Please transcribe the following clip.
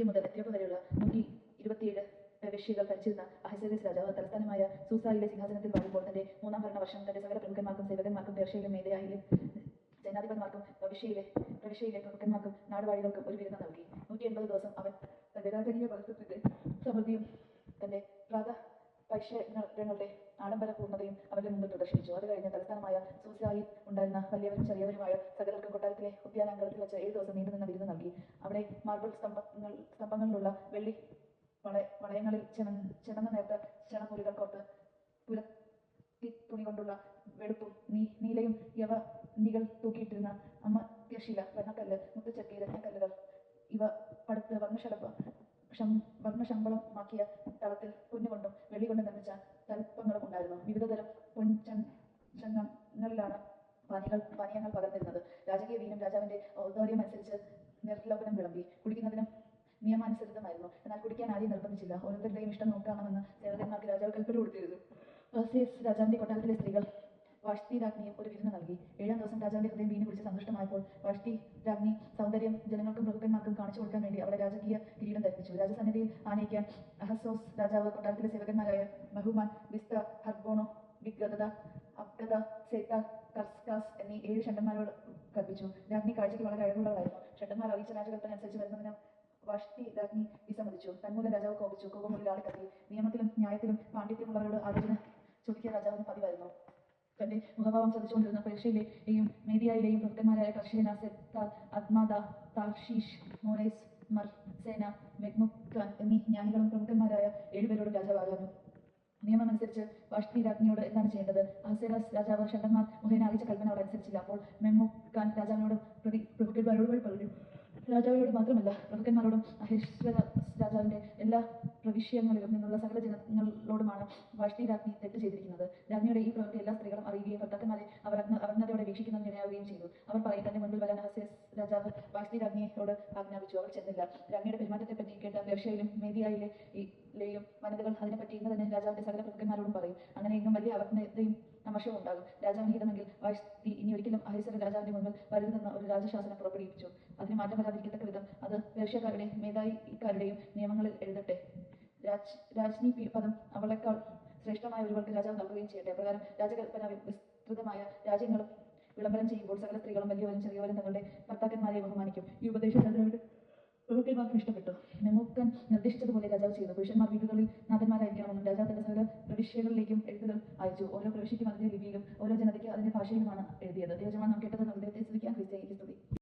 India മുതൽ എത്ര വരെയുള്ള നൂറ്റി ഇരുപത്തിയേഴ് പ്രവിശ്യകൾ ഭരിച്ചിരുന്ന അഹസേലിസ് രാജാവ് തലസ്ഥാനമായ സൂസായിലെ സിംഹാസനത്തിൽ വാഴുമ്പോൾ തന്റെ മൂന്നാം ഭരണ വർഷം തന്റെ സകല പ്രമുഖന്മാർക്കും സേവകന്മാർക്കും പേർഷ്യയിലും മേധയായിലും സേനാധിപന്മാർക്കും ഭവിഷ്യയിലെ പ്രവിശ്യയിലെ പ്രമുഖന്മാർക്കും നാടുവാഴികൾക്കും ഒരു വിരുന്ന് നൽകി. നൂറ്റി എൺപത് ദിവസം അവൻ തന്റെ രാജകീയ വളർത്തത്തിന്റെ സമൃദ്ധിയും തന്റെ പ്രാത പരിശീലനങ്ങളുടെ ആഡംബര പൂർണതയും അവരുടെ മുമ്പിൽ പ്രദർശിപ്പിച്ചു. അത് കഴിഞ്ഞ് തലസ്ഥാനമായ സൂസായിൽ ഉണ്ടായിരുന്ന വലിയവരും ചെറിയവരുമായ സകലർക്കും മാർബിൾ സ്തംഭങ്ങൾ സ്തംഭങ്ങളിലുള്ള വെള്ളി വളയ വളയങ്ങളിൽ ചെണ ചിണന്ന നേർത്ത ചിണമുറികൾ കോർത്ത് പുരത്തി തുണി കൊണ്ടുള്ള വെളുപ്പും നീ നീലയും യവ നികൾ തൂക്കിയിട്ടിരുന്ന അമ്മ ത്യശില വെണ്ണക്കല്ല് മുത്തുച്ചക്കി രത്നക്കല്ലുകൾ ഇവ പടുത്ത് വർണശലഭ വർണശമ്പളമാക്കിയ തളത്തിൽ പൊന്നുകൊണ്ടും വെള്ളി കൊണ്ടും നിർമ്മിച്ച തൽപ്പങ്ങളും ഉണ്ടായിരുന്നു. വിവിധതരം പൊൻചങ്ങളിലാണ് പാനീയങ്ങൾ പാനീയങ്ങൾ പകർന്നിരുന്നത്. രാജകീയ വീനും രാജാവിന്റെ ഔദാര്യം അനുസരിച്ച് ഓരോരുത്തരുടെയും ഇഷ്ടം നോക്കാമെന്ന് സേവകന്മാർക്ക് രാജാവ് കൽപ്പന കൊടുത്തിരുന്നു. പെർസേസ് രാജാവിന്റെ കൊട്ടാരത്തിലെ സ്ത്രീകൾ വാഷ്ടി രാജ്ഞിയും ഒരു വിരുന്ന് നൽകി. ഏഴാം ദിവസം രാജാവിന്റെ ഹൃദയം വീണ് പിടിച്ച് സന്തുഷ്ടമായപ്പോൾ വാഷ്ടി രാജ്ഞി സൗന്ദര്യം ജനങ്ങൾക്കും പ്രഭുക്കന്മാർക്കും കാണിച്ചു കൊടുക്കാൻ വേണ്ടി അവളെ രാജകീയ കിരീടം ധരിപ്പിച്ചു. രാജസന്നിധിയിൽ ആനയിക്കാൻ അഹസോസ് രാജാവ് കൊട്ടാരത്തിലെ സേവകന്മാരായ ബഹുമാൻ വിസ്ത ഹർബോണോ വിഗ്രത അബ്ഗത സേത്ത കർസ്കാസ് എന്നീ ഏഴ് ഷണ്ടന്മാരോട് കൽപ്പിച്ചു. രാജ്ഞി കാഴ്ചയ്ക്ക് വളരെ അഴകുള്ളവളായിരുന്നു. ഷണ്ടന്മാർ അറിയിച്ച രാജകൽപ്പന അനുസരിച്ച് വരുന്നതിന് വാഷ്ടി രാജ്ഞി വിസമ്മതിച്ചു. തന്മൂലം രാജാവ് കോപിച്ചു. കോപമുള്ളിൽ ആൾ കത്തി നിയമത്തിലും ന്യായത്തിലും പാണ്ഡിത്യമുള്ളവരോട് ആലോചന ചോദിക്കാൻ രാജാവിന് പതിവായിരുന്നു. തന്റെ മുഖഭാവം ശ്രദ്ധിച്ചുകൊണ്ടിരുന്ന പേർഷ്യയിലെയും മേദിയയിലെയും പ്രഭുക്കന്മാരായ അദ്മാദ താർഷീഷ് മോറേസ് മർസേന മെഗ്മുഖാൻ എന്നീ ജ്ഞാനികളും പ്രമുഖന്മാരായ ഏഴുപേരോട് രാജാവ് നിയമം അനുസരിച്ച് വാഷ്ടി രാജ്ഞിയോട് എന്താണ് ചെയ്യേണ്ടത്? അഹസേരാസ് രാജാവ് ഷണ്ടന്മാർ മുഖേന അറിയിച്ച കൽപ്പന അവർ അനുസരിച്ചില്ല. അപ്പോൾ മെമ്മുഖാൻ രാജാവിനോട് പ്രതി പ്രഭുക്കന്മാരോട് വഴി പറഞ്ഞു രാജാവിനോട് മാത്രമല്ല അഹിശ്വര രാജാവിന്റെ എല്ലാ പ്രവിശ്യങ്ങളിലും നിന്നുള്ള സകല ജനങ്ങളോടുമാണ് വാഷ്ടി രാജ്ഞി തെറ്റ് ചെയ്തിരിക്കുന്നത്. രാജ്ഞിയുടെ ഈ പ്രവൃത്തി എല്ലാ സ്ത്രീകളും അറിയുകയും ഭർത്താക്കന്മാരെ അവർ അഗ്ന- അവർണതയോടെ വീക്ഷിക്കുന്നതിന് ചെയ്തു. അവർ പറയും തന്റെ മുൻപിൽ വരാൻ രാജാവ് വാഷ്ടി രാജ്ഞിയോട് ആജ്ഞാപിച്ചു. അവർ ചെന്നില്ല. രാജ്ഞിയുടെ പെരുമാറ്റത്തെപ്പറ്റി കേട്ട മേദിയായിലെ മേദിയയിലെ ലെയും വനിതകൾ അതിനെപ്പറ്റി ഇന്ന് തന്നെ രാജാവിന്റെ സകല പ്രഭുക്കന്മാരോടും പറയും. അങ്ങനെ ഇന്നും വലിയ അവജ്ഞതയും അമർഷവും ഉണ്ടാകും. രാജാവിന് ഹിതമെങ്കിൽ വാഷ്ടി ഇനി ഒരിക്കലും അഹിസര രാജാവിന്റെ മുമ്പിൽ വരരുതെന്ന ഒരു രാജശാസനം പുറപ്പെടുവിച്ചു അതിന് മാറ്റം വരാതിരിക്കത്തക്ക വിധം അത് പേർഷ്യക്കാരുടെയും മേധായിക്കാരുടെയും നിയമങ്ങളിൽ എഴുതട്ടെ. രാജ് രാജ്ഞി പദം അവളെക്കാൾ ശ്രേഷ്ഠമായ ഒരുവൾക്ക് രാജാവ് നൽകുകയും ചെയ്യട്ടെ. അപ്രകാരം രാജകൽപ്പന വിസ്തൃതമായ രാജ്യങ്ങളും വിളംബരം ചെയ്യുമ്പോൾ സകല സ്ത്രീകളും വലിയവരും ചെറിയവരും തങ്ങളുടെ ഭർത്താക്കന്മാരെ ബഹുമാനിക്കും. ഈ ഉപദേശം രാജാവിന്റെ പ്രഭുക്കന്മാർക്കും ഇഷ്ടപ്പെട്ടു. മെമൂക്കൻ നിർദ്ദേശിച്ചതുപോലെ രാജാവ് ചെയ്തു പുരുഷന്മാർ വീടുകളിൽ നാഥന്മാരായിരിക്കണമെന്നും രാജാവ് തന്റെ സകല പ്രവിശ്യകളിലേക്കും എഴുത്തുകൾ ഓരോ പ്രവിശ്യയ്ക്കും അതിന്റെ ലിപിയിലും ഓരോ ജനതയ്ക്ക് അതിന്റെ ഭാഷയിലുമാണ് എഴുതിയത്. യജമാനം കേട്ടത് ഹൃദയത്തെ